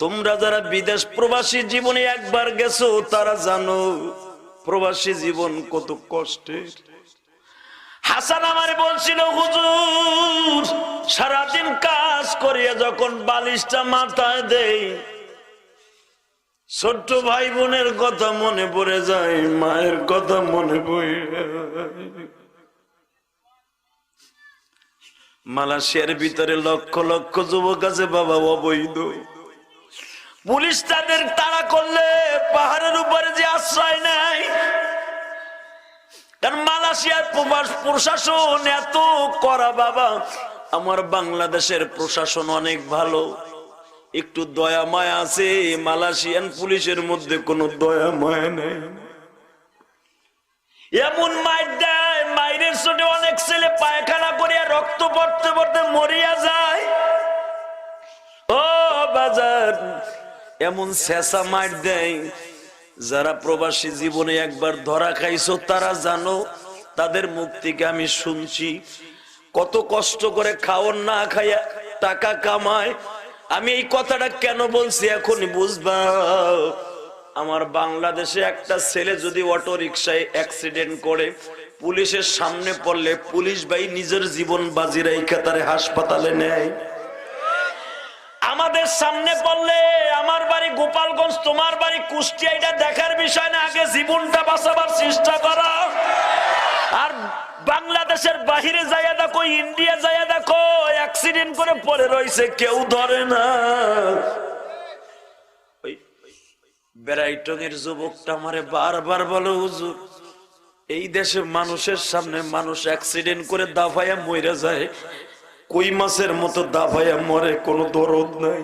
তোমরা যারা বিদেশ প্রবাসী জীবনে একবার গেছো, তারা জানো প্রবাসী জীবন কত কষ্টের। হাসান আমার বলছিল, হুজুর, সারাদিন কাজ করিয়া যখন বালিশটা মাথায় দেই, ছোট্ট ভাই বোনের কথা মনে পড়ে যায়, মায়ের কথা মনে পড়ে মালয়েশিয়ার ভিতরে লক্ষ লক্ষ যুবক আছে, বাবা অবৈধ। পুলিশ তাদের তাড়া করলে পাহাড়ের উপরে যে আশ্রয় নাই কারণ মালয়েশিয়ার প্রশাসন এত করা বাবা, আমার বাংলাদেশের প্রশাসন অনেক ভালো। একটু দয়া মায়া আছে, মালয়েশিয়ান পুলিশের মধ্যে কোনো দয়া মায়া নেই। এমন মাইর দেয়, মাইরের চোটে অনেক ছেলে পায়খানা করিয়া রক্ত পড়তে পড়তে মরিয়া যায়। ও বাজার এমন শেষা মার দেয়, যারা প্রবাসী জীবনে একবার ধরা খাইছো, তারা জানো, তাদের মুখ থেকে আমি শুনছি, কত কষ্ট করে খাওয়ার না খাইয়া টাকা কামায়। আমি এই কথাটা কেন বলছি এখনই বুঝবা? আমার বাংলাদেশে একটা ছেলে যদি অটো রিক্সায় অ্যাক্সিডেন্ট করে, পুলিশের সামনে পড়লে পুলিশ ভাই নিজের জীবন বাজি রেখে তারে হাসপাতালে নেয়। আমাদের সামনে পড়লে আমার বাড়ি গোপালগঞ্জ, তোমার বাড়ি কুষ্টিয়া। এটা দেখার বিষয় না, আগে জীবনটা বাঁচাবার চেষ্টা করা। আর বাংলাদেশের বাহিরে যাইয়া দেখো, ইন্ডিয়া যাইয়া দেখো অ্যাক্সিডেন্ট করে পড়ে রয়েছে, কেউ ধরে না। বেড়াইটঙের যুবকটা আমারে বারবার বলে, হুজুর, এই দেশে মানুষের সামনে মানুষ অ্যাক্সিডেন্ট করে দাফাইয়া মরে যায়। কই মাছের মতো দাফাইয়া মরে কোনো দরদ নাই।